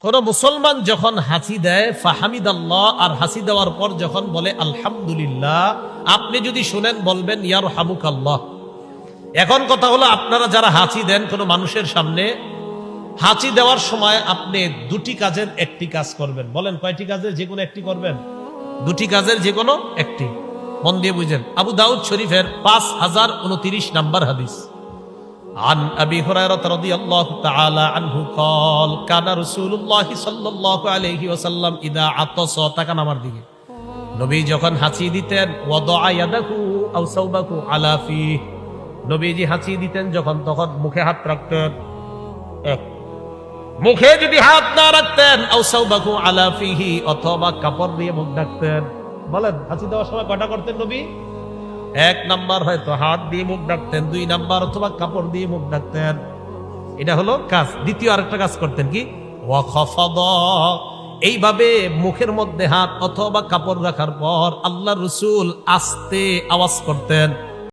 কোন মুসলমান যখন হাসি দেয় ফাহামিদ আল্লাহ আর হাসি দেওয়ার পর যখন বলে, আলহামদুলিল্লাহ আপনি যদি শুনেন, বলবেন ইয়ার হামুক আল্লাহ এখন কথা হলো, আপনারা যারা হাসি দেন কোনো মানুষের সামনে হাঁচি দেওয়ার সময় আপনি দুটি কাজের একটি কাজ করবেন। বলেন, কয়টি কাজের? যে কোনো একটি করবেন। দুটি কাজের যে কোনো একটি। মন দিয়ে বুঝেন। আবু দাউদ শরীফের পাঁচ হাজার উনত্রিশ নাম্বার হাদিস। عن أبي هريرة رضي الله تعالى عنه قال كان رسول الله صلى الله عليه وسلم إذا عطس তাকান আমার দিকে নবী যখন হাঁচি দিতেন ওয়াদা ইয়াদাহু আও সাওবাহু আলা ফি নবীজি হাঁচি দিতেন যখন তখন মুখে হাত রাখতেন এক মুখে যদি হাত না রাখতেন আও সাওবাহু আলা ফিহি অথবা কাপড় দিয়ে মুখ ঢাকতেন বলেন হাঁচি দেওয়ার সময় কয়টা করতেন নবী এক নাম্বার হয়তো হাত দিয়ে মুখ ডাকতেন, দুই নাম্বার অথবা কাপড় দিয়ে মুখ ডাকতেন। এটা হলো কাজ। দ্বিতীয় আরেকটা কাজ করতেন কি? এইভাবে মুখের মধ্যে হাত অথবা কাপড় রাখার পর আল্লাহ রসুল আস্তে আওয়াজ করতেন।